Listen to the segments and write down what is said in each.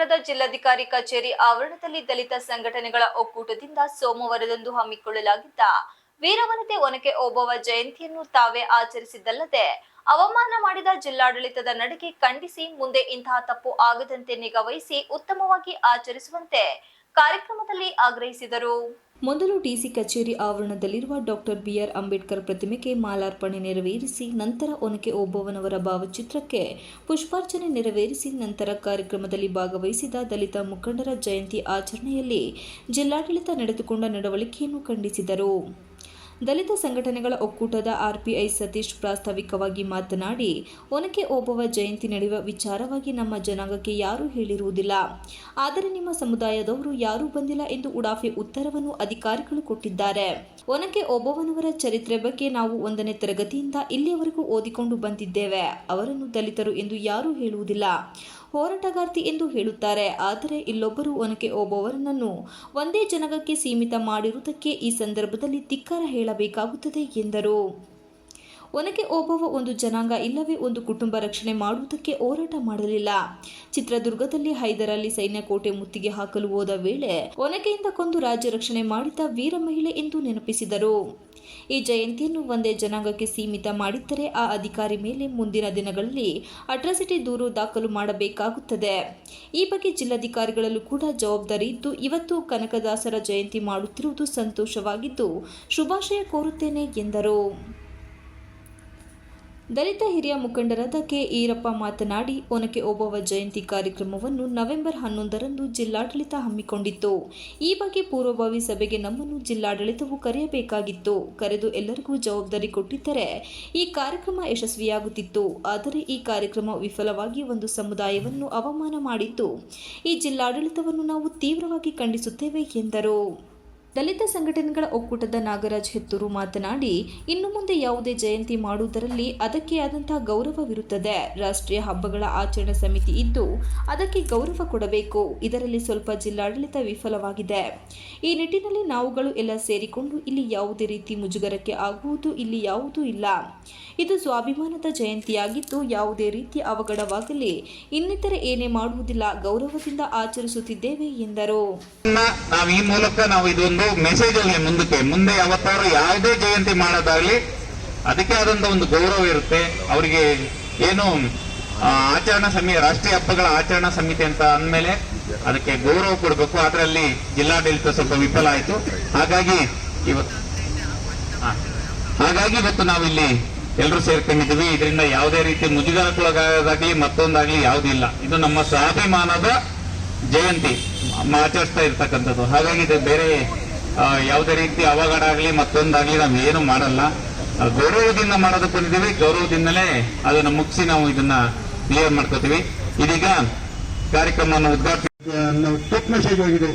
ನಗರದ ಜಿಲ್ಲಾಧಿಕಾರಿ ಕಚೇರಿ ಆವರಣದಲ್ಲಿ ದಲಿತ ಸಂಘಟನೆಗಳ ಒಕ್ಕೂಟದಿಂದ ಸೋಮವಾರದಂದು ಹಮ್ಮಿಕೊಳ್ಳಲಾಗಿದ್ದ ವೀರವನಿತೆ ಒನಕೆ ಓಬವ್ವ ಜಯಂತಿಯನ್ನು ತಾವೇ ಆಚರಿಸಿದ್ದಲ್ಲದೆ ಅವಮಾನ ಮಾಡಿದ ಜಿಲ್ಲಾಡಳಿತದ ನಡೆಗೆ ಖಂಡಿಸಿ ಮುಂದೆ ಇಂತಹ ತಪ್ಪು ಆಗದಂತೆ ನಿಗಾವಹಿಸಿ ಉತ್ತಮವಾಗಿ ಆಚರಿಸುವಂತೆ ಕಾರ್ಯಕ್ರಮದಲ್ಲಿ ಆಗ್ರಹಿಸಿದರು. ಮೊದಲು ಡಿಸಿ ಕಚೇರಿ ಆವರಣದಲ್ಲಿರುವ ಡಾಕ್ಟರ್ ಬಿಆರ್ ಅಂಬೇಡ್ಕರ್ ಪ್ರತಿಮೆಗೆ ಮಾಲಾರ್ಪಣೆ ನೆರವೇರಿಸಿ ನಂತರ ಒನಕೆ ಒಬ್ಬವನವರ ಭಾವಚಿತ್ರಕ್ಕೆ ಪುಷ್ಪಾರ್ಚನೆ ನೆರವೇರಿಸಿ ನಂತರ ಕಾರ್ಯಕ್ರಮದಲ್ಲಿ ಭಾಗವಹಿಸಿದ ದಲಿತ ಮುಖಂಡರ ಜಯಂತಿ ಆಚರಣೆಯಲ್ಲಿ ಜಿಲ್ಲಾಡಳಿತ ನಡೆದುಕೊಂಡ ನಡವಳಿಕೆಯನ್ನು ಖಂಡಿಸಿದರು. ದಲಿತ ಸಂಘಟನೆಗಳ ಒಕ್ಕೂಟದ ಆರ್ಪಿಐ ಸತೀಶ್ ಪ್ರಾಸ್ತಾವಿಕವಾಗಿ ಮಾತನಾಡಿ, ಒನಕೆ ಓಬವ್ವ ಜಯಂತಿ ನಡೆಯುವ ವಿಚಾರವಾಗಿ ನಮ್ಮ ಜನಾಂಗಕ್ಕೆ ಯಾರೂ ಹೇಳಿರುವುದಿಲ್ಲ. ಆದರೆ ನಿಮ್ಮ ಸಮುದಾಯದವರು ಯಾರೂ ಬಂದಿಲ್ಲ ಎಂದು ಉಡಾಫೆ ಉತ್ತರವನ್ನು ಅಧಿಕಾರಿಗಳು ಕೊಟ್ಟಿದ್ದಾರೆ. ಒನಕೆ ಓಬವ್ವನವರ ಚರಿತ್ರೆ ಬಗ್ಗೆ ನಾವು ಒಂದನೇ ತರಗತಿಯಿಂದ ಇಲ್ಲಿಯವರೆಗೂ ಓದಿಕೊಂಡು ಬಂದಿದ್ದೇವೆ. ಅವರನ್ನು ದಲಿತರು ಎಂದು ಯಾರೂ ಹೇಳುವುದಿಲ್ಲ. ಹೋರಾಟಗಾರ್ತಿ ಎಂದು ಹೇಳುತ್ತಾರೆ. ಆದರೆ ಇಲ್ಲೊಬ್ಬರು ಒನಕೆ ಒಬ್ಬವರನ್ನು ಒಂದೇ ಜನಗಕ್ಕೆ ಸೀಮಿತ ಮಾಡಿರುವುದಕ್ಕೆ ಈ ಸಂದರ್ಭದಲ್ಲಿ ಧಿಕ್ಕಾರ ಹೇಳಬೇಕಾಗುತ್ತದೆ ಎಂದರು. ಒನಕೆ ಓಬವ್ವ ಒಂದು ಜನಾಂಗ ಇಲ್ಲವೇ ಒಂದು ಕುಟುಂಬ ರಕ್ಷಣೆ ಮಾಡುವುದಕ್ಕೆ ಹೋರಾಟ ಮಾಡಲಿಲ್ಲ. ಚಿತ್ರದುರ್ಗದಲ್ಲಿ ಹೈದರಲ್ಲಿ ಸೈನ್ಯ ಕೋಟೆ ಮುತ್ತಿಗೆ ಹಾಕಲು ಹೋದ ವೇಳೆ ಒನಕೆಯಿಂದ ಕೊಂದು ರಾಜ್ಯ ರಕ್ಷಣೆ ಮಾಡಿದ ವೀರ ಮಹಿಳೆ ಎಂದು ನೆನಪಿಸಿದರು. ಈ ಜಯಂತಿಯನ್ನು ಒಂದೇ ಜನಾಂಗಕ್ಕೆ ಸೀಮಿತ ಮಾಡಿದ್ದರೆ ಆ ಅಧಿಕಾರಿ ಮೇಲೆ ಮುಂದಿನ ದಿನಗಳಲ್ಲಿ ಅಟ್ರಾಸಿಟಿ ದೂರು ದಾಖಲು ಮಾಡಬೇಕಾಗುತ್ತದೆ. ಈ ಬಗ್ಗೆ ಜಿಲ್ಲಾಧಿಕಾರಿಗಳಲ್ಲೂ ಕೂಡ ಜವಾಬ್ದಾರಿ ಇದ್ದು, ಇವತ್ತು ಕನಕದಾಸರ ಜಯಂತಿ ಮಾಡುತ್ತಿರುವುದು ಸಂತೋಷವಾಗಿದ್ದು, ಶುಭಾಶಯ ಕೋರುತ್ತೇನೆ ಎಂದರು. ದಲಿತ ಹಿರಿಯ ಮುಖಂಡರಾದ ಕೆ ಈರಪ್ಪ ಮಾತನಾಡಿ, ಒನಕೆ ಓಬವ್ವ ಜಯಂತಿ ಕಾರ್ಯಕ್ರಮವನ್ನು ನವೆಂಬರ್ ಹನ್ನೊಂದರಂದು ಜಿಲ್ಲಾಡಳಿತ ಹಮ್ಮಿಕೊಂಡಿತ್ತು. ಈ ಬಗ್ಗೆ ಪೂರ್ವಭಾವಿ ಸಭೆಗೆ ನಮ್ಮನ್ನು ಜಿಲ್ಲಾಡಳಿತವು ಕರೆಯಬೇಕಾಗಿತ್ತು. ಕರೆದು ಎಲ್ಲರಿಗೂ ಜವಾಬ್ದಾರಿ ಕೊಟ್ಟಿದ್ದರೆ ಈ ಕಾರ್ಯಕ್ರಮ ಯಶಸ್ವಿಯಾಗುತ್ತಿತ್ತು. ಆದರೆ ಈ ಕಾರ್ಯಕ್ರಮ ವಿಫಲವಾಗಿ ಒಂದು ಸಮುದಾಯವನ್ನು ಅವಮಾನ ಮಾಡಿತ್ತು. ಈ ಜಿಲ್ಲಾಡಳಿತವನ್ನು ನಾವು ತೀವ್ರವಾಗಿ ಖಂಡಿಸುತ್ತೇವೆ ಎಂದರು. ದಲಿತ ಸಂಘಟನೆಗಳ ಒಕ್ಕೂಟದ ನಾಗರಾಜ್ ಹೆತ್ತೂರು ಮಾತನಾಡಿ, ಇನ್ನು ಮುಂದೆ ಯಾವುದೇ ಜಯಂತಿ ಮಾಡುವುದರಲ್ಲಿ ಅದಕ್ಕೆ ಆದಂತಹ ಗೌರವವಿರುತ್ತದೆ ರಾಷ್ಟ್ರೀಯ ಹಬ್ಬಗಳ ಆಚರಣಾ ಸಮಿತಿ ಇದ್ದು, ಅದಕ್ಕೆ ಗೌರವ ಕೊಡಬೇಕು. ಇದರಲ್ಲಿ ಸ್ವಲ್ಪ ಜಿಲ್ಲಾಡಳಿತ ವಿಫಲವಾಗಿದೆ. ಈ ನಿಟ್ಟಿನಲ್ಲಿ ನಾವುಗಳು ಎಲ್ಲ ಸೇರಿಕೊಂಡು ಇಲ್ಲಿ ಯಾವುದೇ ರೀತಿ ಮುಜುಗರಕ್ಕೆ ಆಗುವುದು ಇಲ್ಲಿ ಯಾವುದೂ ಇಲ್ಲ. ಇದು ಸ್ವಾಭಿಮಾನದ ಜಯಂತಿಯಾಗಿದ್ದು, ಯಾವುದೇ ರೀತಿಯ ಅವಘಡವಾಗಲಿ, ಇನ್ನಿತರೆ ಏನೇ ಮಾಡುವುದಿಲ್ಲ, ಗೌರವದಿಂದ ಆಚರಿಸುತ್ತಿದ್ದೇವೆ ಎಂದರು. ನಾವು ಈ ಮೂಲಕ ನಾವು ಇದೊಂದು ಮೆಸೇಜ್ ಅಲ್ಲಿ ಮುಂದಕ್ಕೆ, ಮುಂದೆ ಯಾವತ್ತಾರು ಯಾವುದೇ ಜಯಂತಿ ಮಾಡೋದಾಗ್ಲಿ, ಅದಕ್ಕೆ ಆದಂತ ಒಂದು ಗೌರವ ಇರುತ್ತೆ. ಅವರಿಗೆ ಏನು ಆಚರಣಾ ಸಮಿತಿ, ರಾಷ್ಟ್ರೀಯ ಹಬ್ಬಗಳ ಆಚರಣಾ ಸಮಿತಿ ಅಂತ ಅಂದಮೇಲೆ ಅದಕ್ಕೆ ಗೌರವ ಕೊಡಬೇಕು. ಅದರಲ್ಲಿ ಜಿಲ್ಲಾಡಳಿತ ಸ್ವಲ್ಪ ವಿಫಲ ಆಯ್ತು. ಹಾಗಾಗಿ ಇವತ್ತು ಹಾಗಾಗಿ ಇವತ್ತು ನಾವಿಲ್ಲಿ ಎಲ್ಲರೂ ಸೇರ್ಕೊಂಡಿದ್ದೀವಿ. ಇದರಿಂದ ಯಾವುದೇ ರೀತಿ ಮುಜುಗರಕ್ಕೊಳಗಾಗೋದಾಗ್ಲಿ ಮತ್ತೊಂದಾಗ್ಲಿ ಯಾವುದಿಲ್ಲ ಇದು ನಮ್ಮ ಸ್ವಾಭಿಮಾನದ ಜಯಂತಿ. ಆಚರಿಸ್ತಾ ಇರ್ತಕ್ಕಂಥದ್ದು. ಹಾಗಾಗಿ ಇದು ಬೇರೆ ಯಾವುದೇ ರೀತಿ ಅವಘಡ ಆಗಲಿ ಮತ್ತೊಂದಾಗ್ಲಿ ನಾವು ಏನು ಮಾಡಲ್ಲ. ಗೌರವದಿಂದ ಮಾಡೋದಕ್ಕೆ ಬಂದಿದ್ದೀವಿ. ಗೌರವದಿಂದಲೇ ಅದನ್ನು ಮುಗಿಸಿ ನಾವು ಇದನ್ನ ಕ್ಲಿಯರ್ ಮಾಡ್ಕೋತೀವಿ. ಇದೀಗ ಕಾರ್ಯಕ್ರಮವನ್ನು ಉದ್ಘಾಟಿಸಿ ಟೆಕ್ ಮೆಸೇಜ್ ಹೋಗಿದೆ.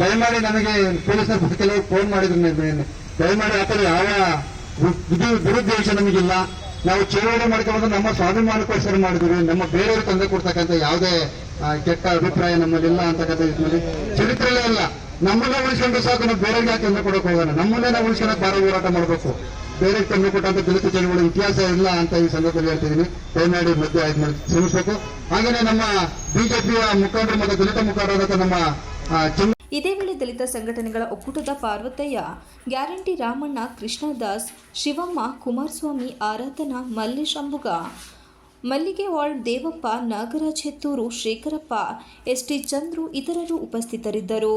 ದಯಮಾಡಿ ನನಗೆ ಪೊಲೀಸರು ಕೆಲವರು ಫೋನ್ ಮಾಡಿದ್ರು. ದಯಮಾಡಿ ಆ ಥರ ಯಾವ ದುರುದ್ದೇಶ ನಮಗಿಲ್ಲ. ನಾವು ಚಳವಳಿ ಮಾಡ್ಕೊಂಡು ನಮ್ಮ ಸ್ವಾಭಿಮಾನಕ್ಕೋಸ್ಕರ ಮಾಡಿದ್ವಿ ನಮ್ಮ ಬೇರೆಯವರು ತಂದೆ ಕೊಡ್ತಕ್ಕಂಥ ಯಾವುದೇ ಕೆಟ್ಟ ಅಭಿಪ್ರಾಯ ನಮ್ಮಲ್ಲಿಲ್ಲ ಅಂತಕ್ಕಂಥ ಚರಿತ್ರೆಯಲ್ಲೇ ಇಲ್ಲ ನಮ್ಮನ್ನೇ ಉಳಿಸ್ಕೊಂಡು ಸಾಕು, ನಾವು ಬೇರೆಗೆ ಯಾಕೆ ತೊಂದರೆ ಕೊಡಕ್ಕೆ ಹೋಗೋಣ? ನಮ್ಮನ್ನೇ ನಾವು ಉಳಿಸ್ಕೊಳಕ್ಕೆ ಬಾರ ಹೋರಾಟ ಮಾಡಬೇಕು. ಬೇರೆ ತೊಂದರೆ ಕೊಟ್ಟಂತ ದಲಿತ ಜನಗಳ ಇತಿಹಾಸ ಇಲ್ಲ ಅಂತ ಈ ಸಂದರ್ಭದಲ್ಲಿ ಹೇಳ್ತಿದ್ದೀನಿ. ದಯಮಾಡಿ ಮಧ್ಯ ಶ್ರಮಿಸಬೇಕು ಹಾಗೇನೆ ನಮ್ಮ ಬಿಜೆಪಿಯ ಮುಖಂಡರು ಮತ್ತು ದಲಿತ ಮುಖಂಡರಾದ ನಮ್ಮ ಇದೇ ವೇಳೆ ದಲಿತ ಸಂಘಟನೆಗಳ ಒಕ್ಕೂಟದ ಪಾರ್ವತಯ್ಯ, ಗ್ಯಾರಂಟಿ ರಾಮಣ್ಣ ಕೃಷ್ಣದಾಸ್, ಶಿವಮ್ಮ ಕುಮಾರಸ್ವಾಮಿ, ಆರಾಧನಾ ಮಲ್ಲೇಶ್ ಅಂಬುಗ ಮಲ್ಲಿಗೆ ವಾರ್ಡ್ ದೇವಪ್ಪ ನಾಗರಾಜ್ ಹೆತ್ತೂರು ಶೇಖರಪ್ಪ, ಎಸ್ಟಿ ಚಂದ್ರು ಇತರರು ಉಪಸ್ಥಿತರಿದ್ದರು.